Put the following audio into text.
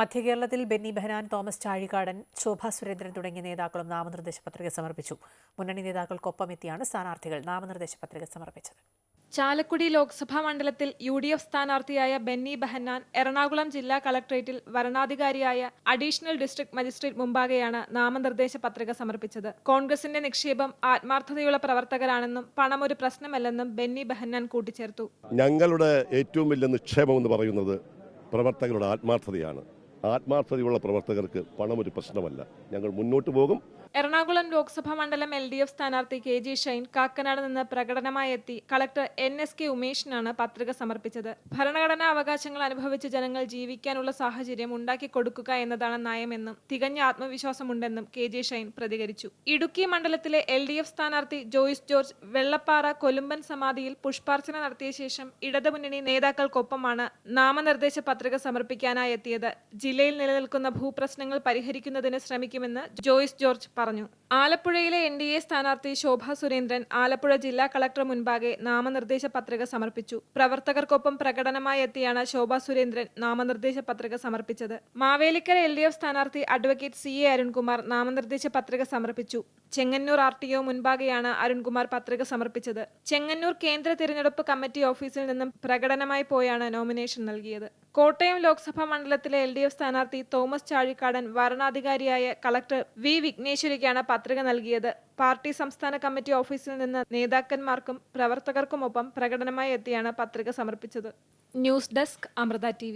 മധ്യകേരളത്തിൽ ബെന്നി ബെഹനാൻ തോമസ് ചാഴികാടൻ ശോഭ സുരേന്ദ്രൻ തുടങ്ങിയ നേതാക്കളും നാമനിർദ്ദേശ പത്രിക സമർപ്പിച്ചു. മുന്നണി നേതാക്കൾക്കൊപ്പമെത്തിയാണ് സ്ഥാനാർത്ഥികൾ നാമനിർദ്ദേശ പത്രിക സമർപ്പിച്ചത്. ചാലക്കുടി ലോക്സഭാ മണ്ഡലത്തിൽ യു ഡി എഫ് സ്ഥാനാർത്ഥിയായ ബെന്നി ബെഹന്നാൻ എറണാകുളം ജില്ലാ കളക്ട്രേറ്റിൽ വരണാധികാരിയായ അഡീഷണൽ ഡിസ്ട്രിക്ട് മജിസ്ട്രേറ്റ് മുമ്പാകെയാണ് നാമനിർദ്ദേശ പത്രിക സമർപ്പിച്ചത്. കോൺഗ്രസിന്റെ നിക്ഷേപം ആത്മാർത്ഥതയുള്ള പ്രവർത്തകരാണെന്നും പണം ഒരു പ്രശ്നമല്ലെന്നും ബെന്നി ബെഹന്നാൻ കൂട്ടിച്ചേർത്തു. ഞങ്ങളുടെ ഏറ്റവും വലിയ നിക്ഷേപം എന്ന് പറയുന്നത് പ്രവർത്തകരുടെ ആത്മാർത്ഥതയാണ്. ആത്മാർത്ഥതയുള്ള പ്രവർത്തകർക്ക് പണം ഒരു പ്രശ്നമല്ല. ഞങ്ങൾ മുന്നോട്ട് പോകും. എറണാകുളം ലോക്സഭാ മണ്ഡലം എൽ ഡി എഫ് സ്ഥാനാർത്ഥി കെ ജി ഷൈൻ കാക്കനാട് നിന്ന് പ്രകടനമായി എത്തി. കളക്ടർ എൻ എസ് കെ ഉമേഷിനാണ് പത്രിക സമർപ്പിച്ചത്. ഭരണഘടനാ അവകാശങ്ങൾ അനുഭവിച്ച് ജനങ്ങൾ ജീവിക്കാനുള്ള സാഹചര്യം ഉണ്ടാക്കി കൊടുക്കുക എന്നതാണ് നയമെന്നും തികഞ്ഞ ആത്മവിശ്വാസമുണ്ടെന്നും കെ ജി ഷൈൻ പ്രതികരിച്ചു. ഇടുക്കി മണ്ഡലത്തിലെ എൽ ഡി എഫ് സ്ഥാനാർത്ഥി ജോയിസ് ജോർജ് വെള്ളപ്പാറ കൊലുമ്പൻ സമാധിയിൽ പുഷ്പാർച്ചന നടത്തിയ ശേഷം ഇടതുമുന്നണി നേതാക്കൾക്കൊപ്പമാണ് നാമനിർദ്ദേശ പത്രിക സമർപ്പിക്കാനായി എത്തിയത്. ജില്ലയിൽ നിലനിൽക്കുന്ന ഭൂപ്രശ്നങ്ങൾ പരിഹരിക്കുന്നതിന് ശ്രമിക്കുമെന്ന് ജോയിസ് ജോർജ് പറഞ്ഞു. ആലപ്പുഴയിലെ എൻ ഡി എ സ്ഥാനാർത്ഥി ശോഭ സുരേന്ദ്രൻ ആലപ്പുഴ ജില്ലാ കളക്ടർ മുൻപാകെ നാമനിർദ്ദേശ പത്രിക സമർപ്പിച്ചു. പ്രവർത്തകർക്കൊപ്പം പ്രകടനമായി എത്തിയാണ് ശോഭ സുരേന്ദ്രൻ നാമനിർദ്ദേശ പത്രിക സമർപ്പിച്ചത്. മാവേലിക്കര എൽ ഡി എഫ് സ്ഥാനാർത്ഥി അഡ്വക്കേറ്റ് സി എ അരുൺകുമാർ നാമനിർദ്ദേശ പത്രിക സമർപ്പിച്ചു. ചെങ്ങന്നൂർ ആർ ടി ഒ മുൻപാകെയാണ് അരുൺകുമാർ പത്രിക സമർപ്പിച്ചത്. ചെങ്ങന്നൂർ കേന്ദ്ര തിരഞ്ഞെടുപ്പ് കമ്മിറ്റി ഓഫീസിൽ നിന്നും പ്രകടനമായി പോയാണ് നോമിനേഷൻ നൽകിയത്. കോട്ടയം ലോക്സഭാ മണ്ഡലത്തിലെ എൽ ഡി എഫ് സ്ഥാനാർത്ഥി തോമസ് ചാഴിക്കാടൻ വരണാധികാരിയായ കളക്ടർ വി വിഘ്നേശ്വരിക്കാണ് പത്രിക നൽകിയത്. പാർട്ടി സംസ്ഥാന കമ്മിറ്റി ഓഫീസിൽ നിന്ന് നേതാക്കന്മാർക്കും പ്രവർത്തകർക്കുമൊപ്പം പ്രകടനമായി എത്തിയാണ് പത്രിക സമർപ്പിച്ചത്. News desk Amrita T